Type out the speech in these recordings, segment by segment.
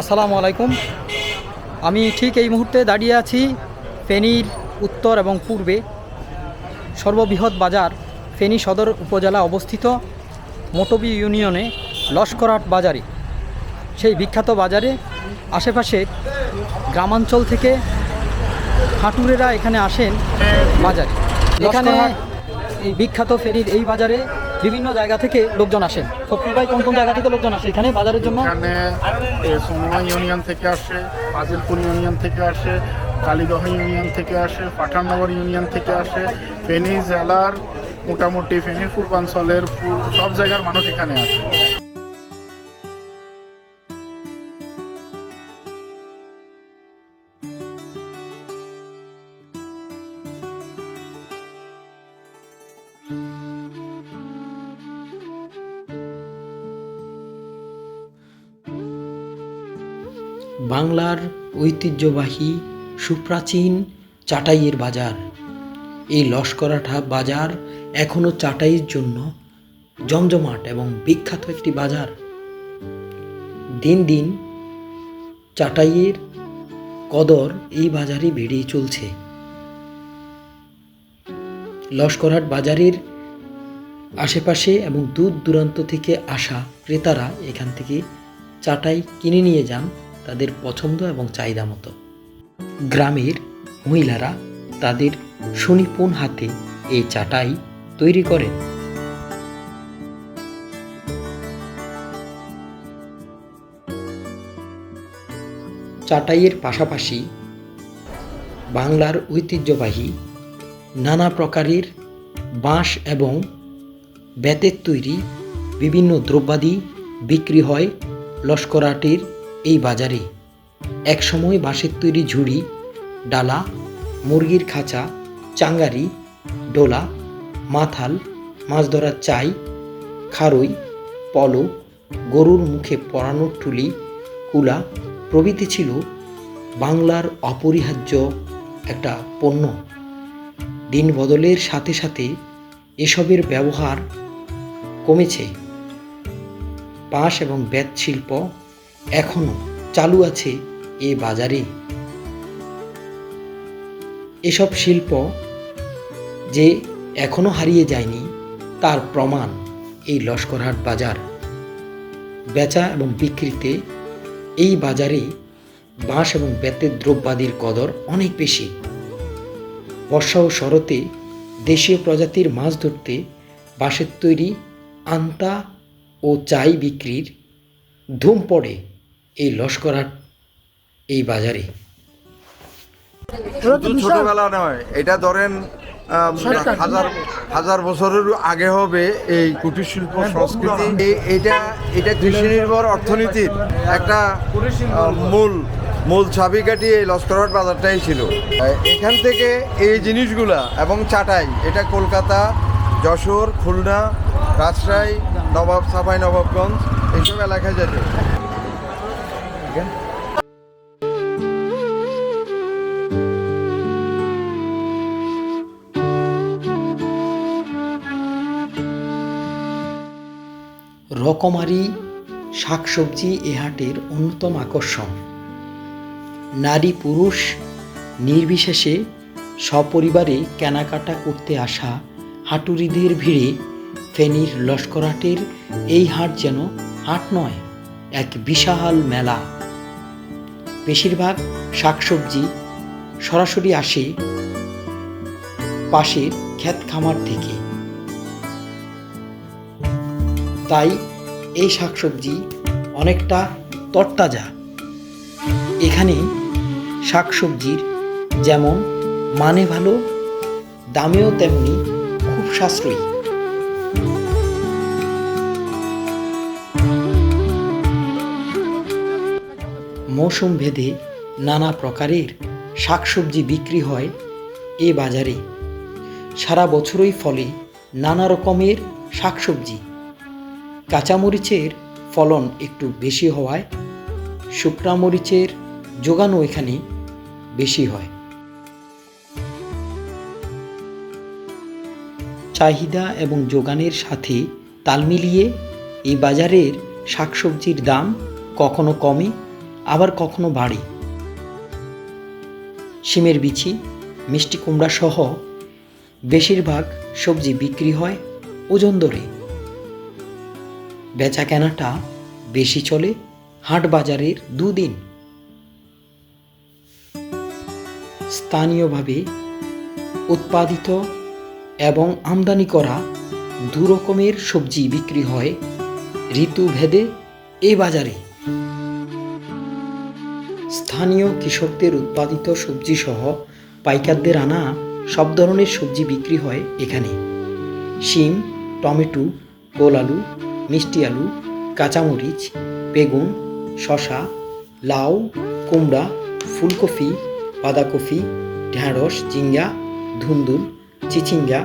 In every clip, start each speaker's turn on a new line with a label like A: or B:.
A: আসসালামু আলাইকুম। আমি ঠিক এই মুহূর্তে দাঁড়িয়ে আছি ফেনীর উত্তর এবং পূর্বে সর্ববৃহৎ বাজার ফেনী সদর উপজেলা অবস্থিত মোটবি ইউনিয়নে লস্করহাট বাজারে। সেই বিখ্যাত বাজারে আশেপাশে গ্রামাঞ্চল থেকে হাঁটুরেরা এখানে আসেন বাজারে। এখানে এই বিখ্যাত ফেরির এই বাজারে বিভিন্ন জায়গা থেকে লোকজন আসেন। ফকির ভাই কোন কোন জায়গা থেকে লোকজন আসে এখানে বাজারের জন্য?
B: এখানে ইউনিয়ন থেকে আসে ফাজিলপুর ইউনিয়ন থেকে আসে কালীদহ ইউনিয়ন থেকে আসে পাঠানগর ইউনিয়ন থেকে আসে, ফেনী জেলার মোটামুটি ফেনীর পূর্বাঞ্চলের পূর- সব জায়গার মানুষ এখানে আসে।
C: বাংলার ঐতিহ্যবাহী সুপ্রাচীন চাটাইয়ের বাজার। এই লস্করাঠা বাজার এখনও চাটাইয়ের জন্য জমজমাট এবং বিখ্যাত একটি বাজার। দিন দিন চাটাইয়ের কদর এই বাজারে বেড়েই চলছে। লস্করহাট বাজারের আশেপাশে এবং দূর দূরান্ত থেকে আসা ক্রেতারা এখান থেকে চাটাই কিনে নিয়ে যান। তাদের পছন্দ এবং চাহিদা মতো। গ্রামের মহিলারা তাদের সুনিপুণ হাতে এই চাটাই তৈরি করেন। চাটাইয়ের পাশাপাশি বাংলার ঐতিহ্যবাহী নানা প্রকারের বাঁশ এবং বেতের তৈরি বিভিন্ন দ্রব্যাদি বিক্রি হয় লস্করাটের এই বাজারে। একসময় বাঁশের তৈরি ঝুড়ি, ডালা, মুরগির খাঁচা, চাঙ্গারি, ডোলা, মাথাল, মাছ ধরার চাই, খারই, পলো, গরুর মুখে পরানোর টুলি, কুলা প্রভৃতি ছিল বাংলার অপরিহার্য একটা পণ্য। দিন বদলের সাথে সাথে এসবের ব্যবহার কমেছে। বাঁশ এবং বেত শিল্প এখনও চালু আছে এ বাজারে। এসব শিল্প যে এখনও হারিয়ে যায়নি, তার প্রমাণ এই লস্করহাট বাজার। বেচা এবং বিক্রিতে এই বাজারে বাঁশ এবং বেতের দ্রব্যাদির কদর অনেক বেশি। বর্ষা ও শরতে দেশীয় প্রজাতির মাছ ধরতে বাঁশের তৈরি আন্তা ও চাই বিক্রির ধুম পড়ে এই লস্করহাট এই বাজারে।
D: ছোটবেলা নয় এটা ধরেন হাজার হাজার বছরের আগে হবে এই কুটির শিল্প সংস্কৃতি। এটা এটা কৃষি নির্ভর অর্থনীতির একটা মূল মূল চাবিকাঠি এই লস্করহাট বাজারটাই ছিল। এখান থেকে এই জিনিসগুলা এবং চাটাই এটা কলকাতা যশোর খুলনা রাজশাহী নবাব সাফাই নবাবগঞ্জ এইসব এলাকায় যেত।
C: রকমারি শাকসবজি এ হাটের অন্যতম আকর্ষণ। নারী পুরুষ নির্বিশেষে সপরিবারে কেনাকাটা করতে আসা হাটুরিদের ভিড়ে ফেনীর লস্করহাটের এই হাট যেন হাট নয়, এক বিশাল মেলা। বেশিরভাগ শাকসবজি সরাসরি আসে পাশের ক্ষেত খামার থেকে। তাই এই শাকসবজি অনেকটা তরতাজা। এখানে শাকসবজির যেমন মানে ভালো, দামেও তেমনি খুব সাশ্রয়ী। মৌসুম ভেদে নানা প্রকারের শাকসবজি বিক্রি হয় এ বাজারে। সারা বছরই ফলে নানা রকমের শাকসবজি কাঁচামরিচের ফলন একটু বেশি হওয়ায় শুকনা মরিচের যোগানও এখানে বেশি হয়। চাহিদা এবং যোগানের সাথে তাল মিলিয়ে এই বাজারের শাকসবজির দাম কখনো কমে, আবার কখনো বাড়ে। শিমের বিচি, মিষ্টি কুমড়া সহ বেশিরভাগ সবজি বিক্রি হয় ওজন দরে বেচা কেনাটা বেশি চলে হাট বাজারের দুদিন। স্থানীয়ভাবে উৎপাদিত এবং আমদানি করা দু রকমের সবজি বিক্রি হয় ঋতুভেদে এই বাজারে। স্থানীয় কৃষকদের উৎপাদিত সবজি সহ পাইকারদের আনা সব ধরনের সবজি বিক্রি হয় এখানে। শিম, টমেটো, গোল আলু মিষ্টি আলু, কাঁচামরিচ, বেগুন শশা লাউ, কুমড়া, ফুলকপি, বাঁধাকপি ঢ্যাঁড়স ঝিঙ্গা, ধুন্দুল, চিচিঙ্গা,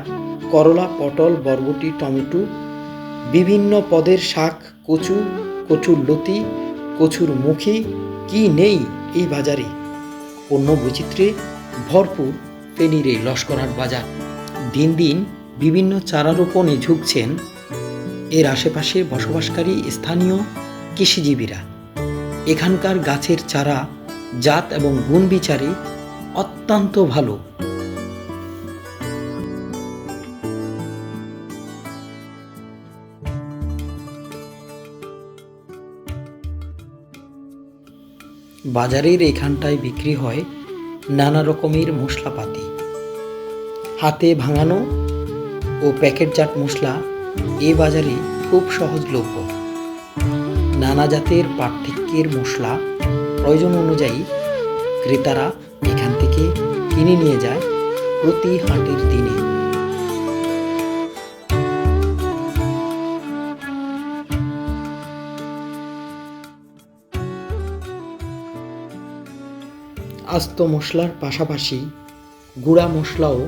C: করলা, পটল, বরবটি, টমেটো, বিভিন্ন পদের শাক কচু কচুর লতি, কচুর মুখী, কি নেই এই বাজারে? পণ্য বৈচিত্র্যে ভরপুর ফেনীর এই বাজার। দিন দিন বিভিন্ন চারা রোপণে ঝুঁকছেন এর আশেপাশে বসবাসকারী স্থানীয় কৃষিজীবীরা। এখানকার গাছের চারা, জাত এবং গুণ বিচারে অত্যন্ত ভালো। বাজারের এখানটায় বিক্রি হয় নানা রকমের মশলাপাতি। হাতে ভাঙানো ও প্যাকেটজাত মশলা এ বাজারে খুব সহজলভ্য। নানা জাতের পার্থক্যের মশলা প্রয়োজন অনুযায়ী ক্রেতারা এখান থেকে কিনে নিয়ে যায় প্রতি হাটের দিনে। আস্ত মশলার পাশাপাশি গুঁড়া মশলাও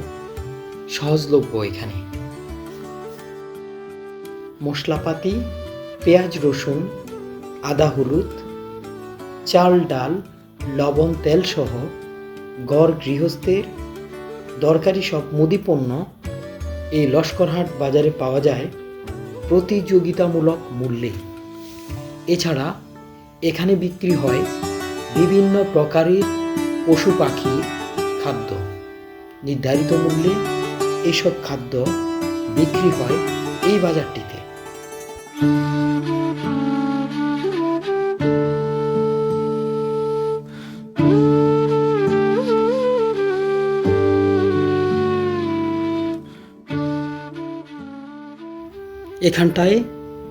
C: সহজলভ্য এখানে। মশলাপাতি, পেঁয়াজ রসুন, আদা হলুদ, চাল ডাল, লবণ তেল সহ গড় গৃহস্থের দরকারি সব মুদি পণ্য এই লস্করহাট বাজারে পাওয়া যায় প্রতিযোগিতামূলক মূল্যে। এছাড়া এখানে বিক্রি হয় বিভিন্ন প্রকারের পশু পাখির খাদ্য। নির্ধারিত মূল্যে এসব খাদ্য বিক্রি হয় এই বাজারটিতে। এখানটায়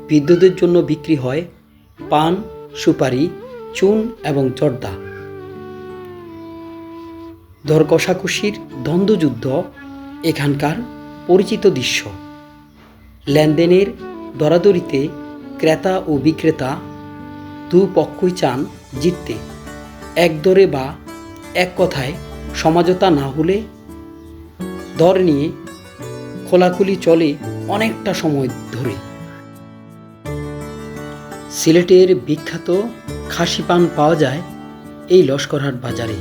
C: বিদ্যুতের জন্য বিক্রি হয় পান, সুপারি, চুন এবং জর্দা। দর কষাকষির দ্বন্দ্বযুদ্ধ এখানকার পরিচিত দৃশ্য। লেনদেনের দরাদরিতে ক্রেতা ও বিক্রেতা দু পক্ষই চান জিততে। এক দরে বা এক কথায় সমাজতা না হলে দর নিয়ে খোলাখুলি চলে অনেকটা সময় ধরে। সিলেটের বিখ্যাত খাসি পান পাওয়া যায় এই লস্করহাট বাজারে।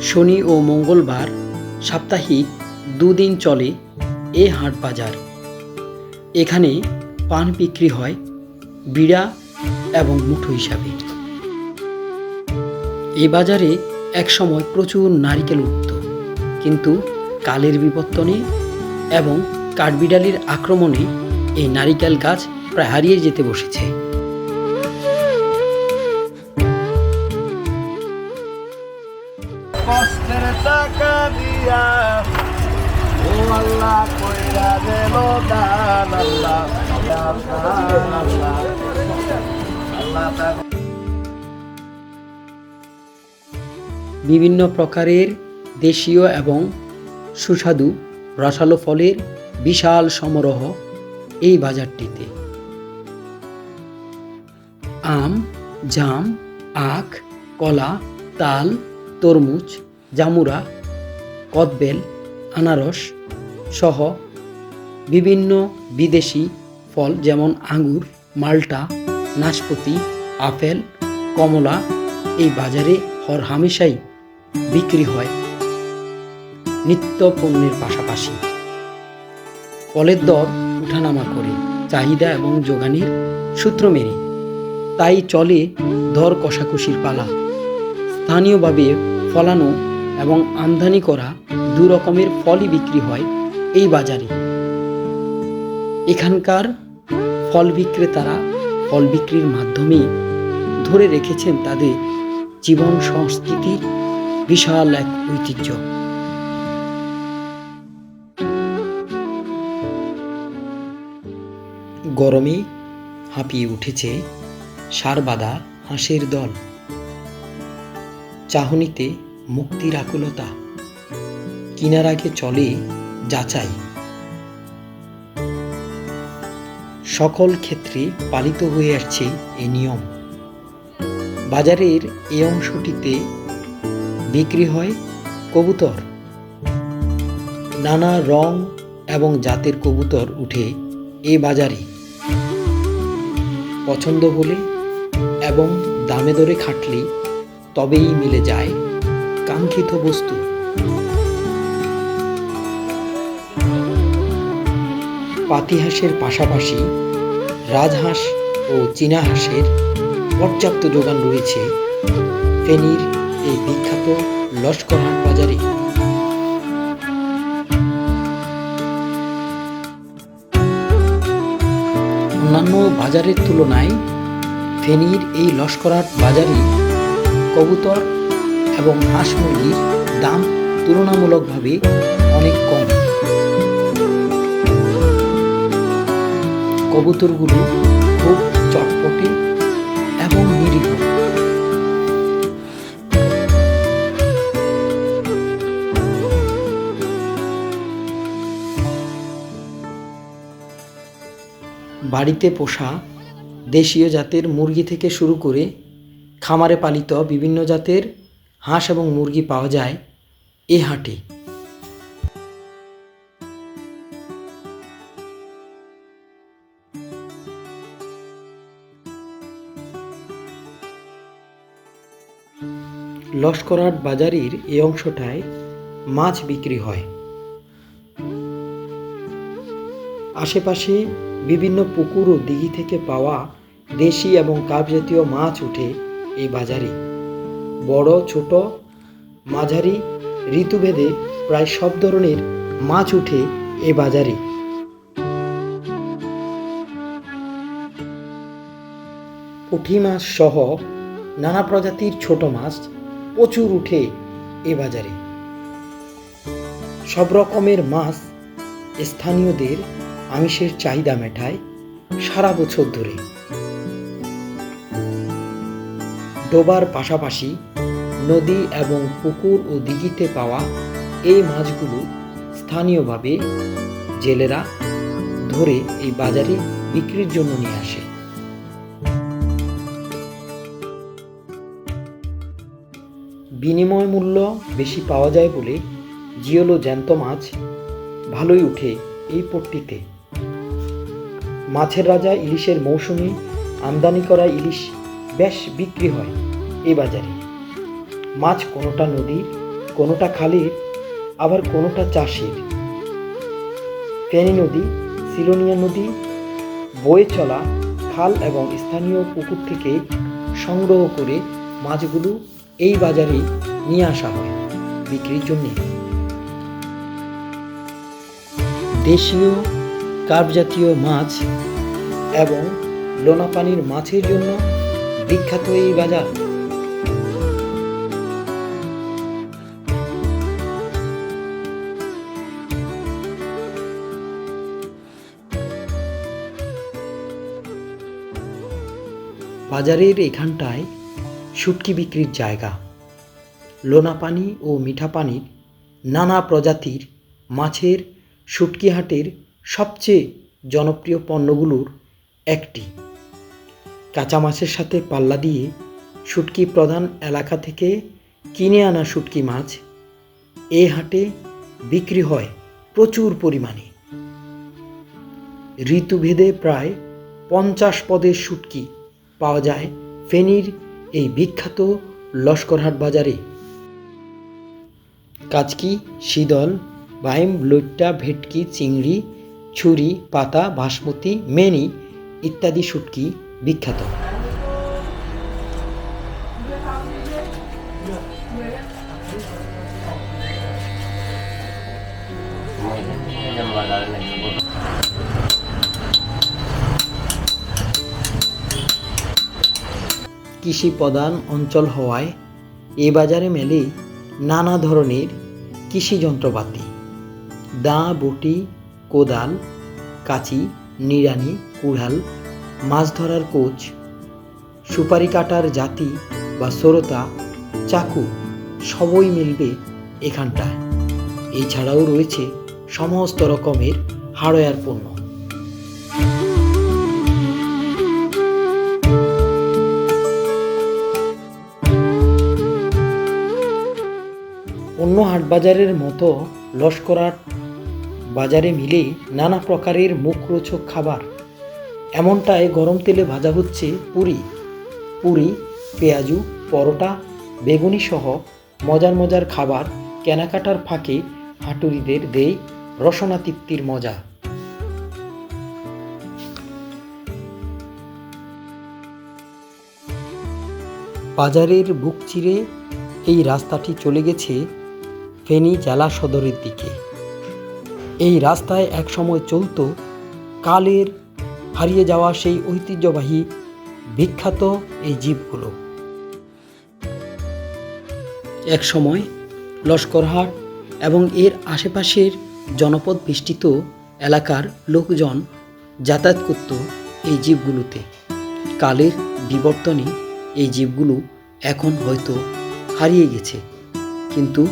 C: শনি ও মঙ্গলবার সাপ্তাহিক দুদিন চলে এ হাট বাজার। এখানে পান বিক্রি হয় বিড়া এবং মুঠো হিসাবে। এই বাজারে একসময় প্রচুর নারিকেল উঠত, কিন্তু কালের বিবর্তনে এবং কাঠবিড়ালির আক্রমণে এই নারিকেল গাছ প্রায় হারিয়ে যেতে বসেছে।
E: টাকা দিয়া ও আল্লাহ কইরা
C: বিভিন্ন প্রকারের দেশীয় এবং সুস্বাদু রসালো ফলের বিশাল সমারোহ এই বাজারটিতে। আম, জাম, আখ, কলা, তাল, তরমুজ, জামুরা, কদবেল, আনারস সহ বিভিন্ন বিদেশি ফল যেমন আঙ্গুর, মাল্টা, নাশপাতি, আপেল, কমলা এই বাজারে হর হামেশাই বিক্রি হয় নিত্য পণ্যের পাশাপাশি। ফলের দর উঠানামা করে, চাহিদা এবং যোগানের সূত্র মেনে। তাই চলে দর কষাকষির পালা। স্থানীয়ভাবে ফলানো এবং আমদানি করা দু রকমের ফলই বিক্রি হয় এই বাজারে। এখানকার ফল বিক্রেতারা ফল বিক্রির মাধ্যমে ধরে রেখেছেন তাদের জীবন সংস্কৃতির বিশাল এক ঐতিহ্য। গরমে হাঁপিয়ে উঠেছে সারবাদা হাঁসের দল। চাহনিতে মুক্তির আকুলতা। কিনার আগে চলে যাচাই। সকল ক্ষেত্রে পালিত হয়ে আসছে এই নিয়ম। বাজারের এই অংশটিতে বিক্রি হয় কবুতর। নানা রং এবং জাতের কবুতর উঠে এ বাজারে। পছন্দ হলে এবং দামে দরে খাটলে তবেই মিলে যায় কাঙ্ক্ষিত বস্তু। পাতিহাঁসের পাশাপাশি রাজহাঁস ও চীনা হাঁসের পর্যাপ্ত যোগান রয়েছে ফেনীর এই বিখ্যাত লস্করহাট বাজারে। অন্যান্য বাজারের তুলনায় ফেনীর এই লস্করহাট বাজারে কবুতর এবং হাঁস মুরগির দাম তুলনামূলকভাবে অনেক কম। কবুতরগুলো খুব চটপটে এবং নিরীহ। বাড়িতে পোষা দেশীয় জাতের মুরগি থেকে শুরু করে খামারে পালিত বিভিন্ন জাতের হাঁস এবং মুরগি পাওয়া যায় এ হাটে। লস্করহাট বাজারের এই অংশটায় মাছ বিক্রি হয়। আশেপাশে বিভিন্ন পুকুর ও দিঘি থেকে পাওয়া দেশি এবং কাপ জাতীয় মাছ উঠে এই বাজারে। বড়, ছোট মাঝারি ঋতুভেদে প্রায় সব ধরনের মাছ উঠে এ বাজারে। পুঁটি মাছ সহ নানা প্রজাতির ছোট মাছ প্রচুর উঠে এ বাজারে। সব রকমের মাছ স্থানীয়দের আমিষের চাহিদা মেটায় সারা বছর ধরে। ডোবার পাশাপাশি নদী এবং পুকুর ও দিঘিতে পাওয়া এই মাছগুলো স্থানীয়ভাবে জেলেরা ধরে এই বাজারে বিক্রির জন্য নিয়ে আসে। বিনিময় মূল্য বেশি পাওয়া যায় বলে জিওলো জ্যান্ত মাছ ভালোই উঠে এই পট্টিতে। মাছের রাজা ইলিশের মৌসুমে আমদানি করা ইলিশ বেশ বিক্রি হয় এই বাজারে। মাছ কোনোটা নদীর, কোনোটা খালের, আবার কোনোটা চাষের। ফেনী নদী, সিলোনিয়া নদী, বয়ে চলা খাল এবং স্থানীয় পুকুর থেকে সংগ্রহ করে মাছগুলো এই বাজারে নিয়ে আসা হয়, বিক্রির জন্যে। দেশীয় কার্প জাতীয় মাছ এবং লোনা পানির মাছের জন্য বিখ্যাত এই বাজার। বাজারের এখানটায় শুটকি বিক্রির জায়গা। লোনা পানি ও মিঠা পানির নানা প্রজাতির মাছের শুটকি হাটের সবচেয়ে জনপ্রিয় পণ্যগুলোর একটি। কাঁচা মাছের সাথে পাল্লা দিয়ে শুটকি প্রধান এলাকা থেকে কিনে আনা শুটকি মাছ এ হাটে বিক্রি হয় প্রচুর পরিমাণে। ঋতুভেদে প্রায় পঞ্চাশ পদের শুটকি পাওয়া যায় ফেনীর এই বিখ্যাত লস্করহাট বাজারে। কাচকি শীদল বাইম লইট্টা ভেটকি, চিংড়ি, ছুরি, পাতা, বাসমতি, মেনি ইত্যাদি শুটকি বিখ্যাত। কৃষি প্রধান অঞ্চল হওয়ায় এ বাজারে মেলে নানা ধরনের কৃষি যন্ত্রপাতি। দা, বটি, কোদাল, কাঁচি, নিড়ানি, কুড়াল, মাছ ধরার কোচ, সুপারি কাটার জাতি বা সরতা, চাকু সবই মিলবে এখানটায়। এছাড়াও রয়েছে সমস্ত রকমের হার্ডওয়্যার পণ্য। হাটবাজারের মতো লস্করাট বাজারে মিলে নানা প্রকারের মুখরোচক খাবার। এমনটায় গরম তেলে ভাজা হচ্ছে পুরি। পুরি, পেঁয়াজু, পরোটা বেগুনি সহ মজার মজার খাবার কেনাকাটার ফাঁকে হাটুরিদের দেয় রসনা তৃপ্তির মজা। বাজারের বুক চিরে এই রাস্তাটি চলে গেছে ফেনী জেলা সদরের দিকে। এই রাস্তায় একসময় চলত কালের হারিয়ে যাওয়া সেই ঐতিহ্যবাহী বিখ্যাত এই জীবগুলো। একসময় লস্করহাট এবং এর আশেপাশের জনপদ বেষ্টিত এলাকার লোকজন যাতায়াত করত এই জীবগুলোতে। কালের বিবর্তনে এই জীবগুলো এখন হয়তো হারিয়ে গেছে। কিন্তু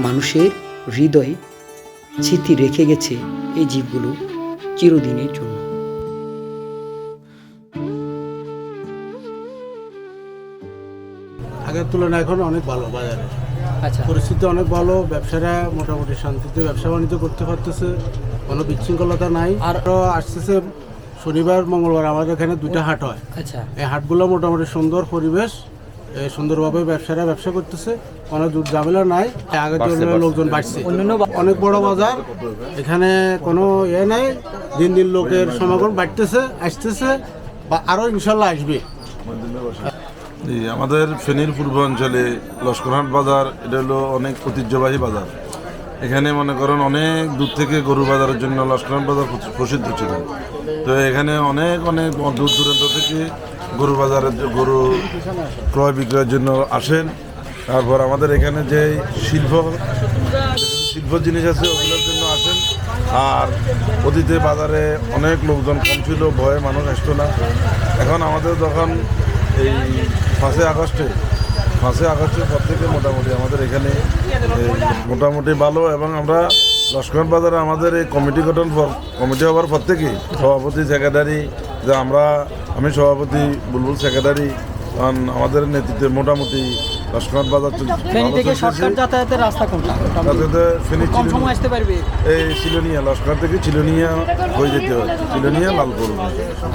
C: মানুষের হৃদয়ে স্মৃতি রেখে গেছে এই জীবগুলো চিরদিনের জন্য।
F: আগের তুলনায় এখন অনেক ভালো বাজারে।
A: আচ্ছা।
F: পরিস্থিতি অনেক ভালো ব্যবসারা মোটামুটি শান্তিতে ব্যবসা বাণিজ্য করতে পারতেছে কোনো বিশৃঙ্খলতা নাই। আর আসতেছে শনিবার মঙ্গলবার আমাদের এখানে দুইটা হাট হয়।
A: আচ্ছা।
F: এই হাটগুলো মোটামুটি সুন্দর পরিবেশ। সুন্দরভাবে ব্যবসারা ব্যবসা করতেছে কোনো দূর ঝামেলা নাই আগের তুলনায় লোকজন বাড়ছে।
A: অন্যান্য
F: অনেক বড় বাজার এখানে কোনো ইয়ে নাই দিন দিন লোকের সমাগম বাড়তেছে আসতেছে বা আরও ইনশাল্লাহ আসবে।
G: জি আমাদের ফেনীর পূর্বাঞ্চলে লস্করহাট বাজার এটা হলো অনেক ঐতিহ্যবাহী বাজার। এখানে মনে করেন অনেক দূর থেকে গরু বাজারের জন্য লস্করহাট বাজার প্রসিদ্ধ ছিল। তো এখানে অনেক অনেক দূর দূরান্ত থেকে গরু বাজারের গরু ক্রয় বিক্রয়ের জন্য আসেন। তারপর আমাদের এখানে যে শিল্প শিল্প জিনিস আছে, ওগুলোর জন্য আসেন। আর অতীতে বাজারে অনেক লোকজন কম ছিল, ভয়ে মানুষ আসতো না। এখন আমাদের যখন এই পাঁচই আগস্টে, পাঁচই আগস্টের পর থেকে মোটামুটি আমাদের এখানে মোটামুটি ভালো এবং আমরা লস্কর বাজারে আমাদের এই কমিটি গঠন কমিটি হওয়ার পর থেকেই সভাপতি সেক্রেটারি যে আমরা আমি সভাপতি বুলবুল সেক্রেটারি কারণ আমাদের নেতৃত্বে মোটামুটি লস্কর বাজার।
A: শর্টকাট
G: এই চিলনিয়া লস্কর থেকে চিলনিয়া হয়ে যেতে হয়। চিলনিয়া লালপুর।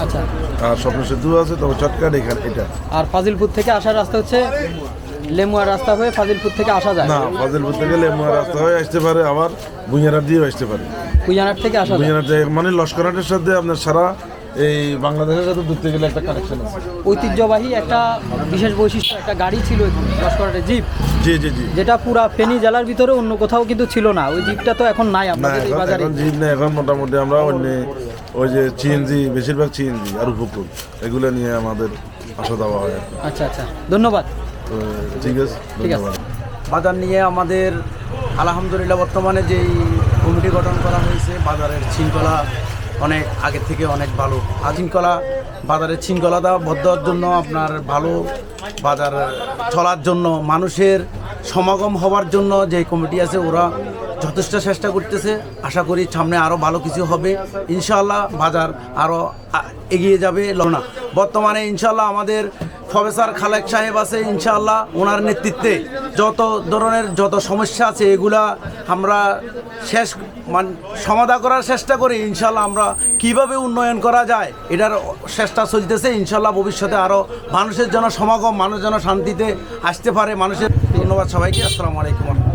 A: আচ্ছা।
G: আর স্বপ্ন সেতু আছে তবে চটকাট এখানে এটা।
A: আর ফাজিলপুর থেকে আসার রাস্তা হচ্ছে লেমুয়া রাস্তা হয়ে ফাজিলপুর থেকে আসা যায়?
G: না ফাজিলপুর থেকে লেমুয়া রাস্তা হয়ে আসতে পারে আবার বুইয়ারাট দিয়েও আসতে পারে।
A: কুইয়ানার থেকে আসা যায়?
G: মানে লস্করহাটের সাথে আপনার সারা এই বাংলাদেশের সাথে ধরতে গেলে একটা কানেকশন আছে।
A: ঐতিহ্যবাহী একটা বিশেষ বৈশিষ্ট্য একটা গাড়ি ছিল লস্করের জিপ।
G: জি জি জি।
A: যেটা পুরা ফেনী জেলার ভিতরে অন্য কোথাও কিন্তু ছিল না। ওই জিপটা তো এখন নাই
G: না
A: আপনাদের এই বাজারে
G: এখন জিপ না এখন মোটামুটি আমরা অন্য ওই যে সিএনজি বেশিরভাগ সিএনজি আর উপকূল এগুলো নিয়ে আমাদের আসা দেওয়া হয়।
A: আচ্ছা আচ্ছা ধন্যবাদ।
G: ঠিক আছে
A: ঠিক আছে।
G: ধন্যবাদ।
H: বাজার নিয়ে আমাদের আলহামদুলিল্লাহ বর্তমানে যেই কমিটি গঠন করা হয়েছে বাজারের শৃঙ্খলা অনেক আগের থেকে অনেক ভালো। আর বাজারে শৃঙ্খলতা বদ্ধর জন্য আপনার ভালো বাজার চলার জন্য, মানুষের সমাগম হওয়ার জন্য যে কমিটি আছে, ওরা যথেষ্ট চেষ্টা করতেছে। আশা করি সামনে আরও ভালো কিছু হবে। ইনশাল্লাহ বাজার আরও এগিয়ে যাবে লনা বর্তমানে ইনশাল্লাহ আমাদের প্রফেসর খালেক সাহেব আছে, ইনশাআল্লাহ ওনার নেতৃত্বে যত ধরনের যত সমস্যা আছে এগুলা আমরা শেষ মান সমাধা করার চেষ্টা করি ইনশাল্লাহ আমরা কীভাবে উন্নয়ন করা যায় এটার চেষ্টা চলতেছে ইনশাল্লাহ ভবিষ্যতে আরও মানুষের জন্য সমাগম মানুষ যেন শান্তিতে আসতে পারে, মানুষের ধন্যবাদ সবাইকে, আসসালামু আলাইকুম।